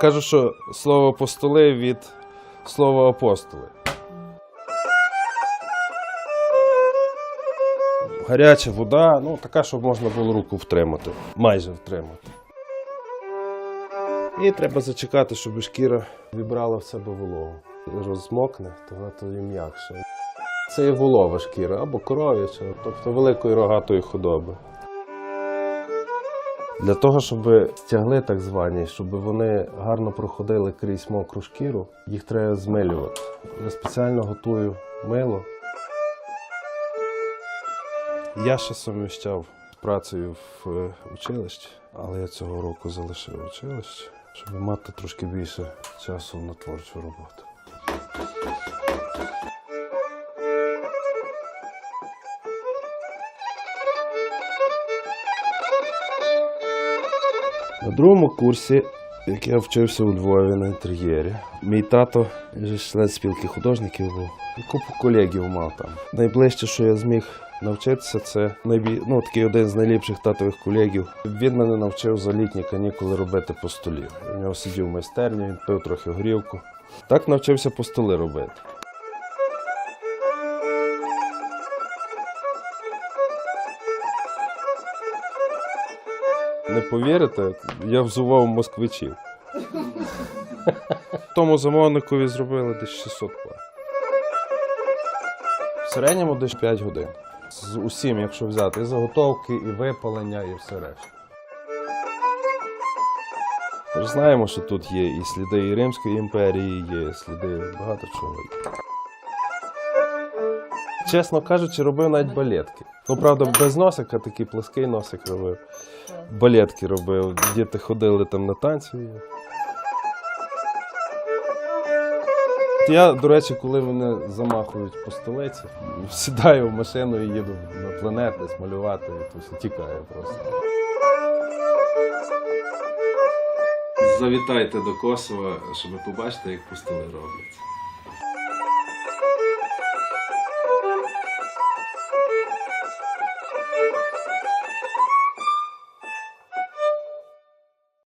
Кажу, що слово постоли від слова апостоли. Гаряча вода, ну така, щоб можна було руку втримати, майже втримати. І треба зачекати, щоб шкіра вібрала в себе вологу. Розмокне, то вона то м'якше. Це є волова шкіра або коров'яча, тобто великої рогатої худоби. Для того, щоб стягли так звані, щоб вони гарно проходили крізь мокру шкіру, їх треба змилювати. Я спеціально готую мило. Я ще суміщав з працею в е, училищі, але я цього року залишив училище, щоб мати трошки більше часу на творчу роботу. На другому курсі, як я вчився у Львові на інтер'єрі, мій тато член спілки художників був. Купу колегів мав там. Найближче, що я зміг навчитися, це найбі... ну, такий один з найліпших татових колегів. Він мене навчив за літні канікули робити по столі. У нього сидів в він пив трохи горілку. Так навчився по столи робити. Не повірите, я взував москвичів. Тому замовникові зробили десь 600 пар. В середньому десь 5 годин. З усім, якщо взяти, і заготовки, і випалення, і все решта. Ми знаємо, що тут є і сліди і Римської імперії, є сліди багато чого. Чесно кажучи, робив навіть балетки. Ну, правда, без носика, такий плоский носик робив. Балетки робив. Діти ходили там на танці. Я, до речі, коли мене замахують по столиці, сідаю в машину і їду на планет десь малювати, і тікаю просто. Завітайте до Косова, щоб побачити, як постоли робляться.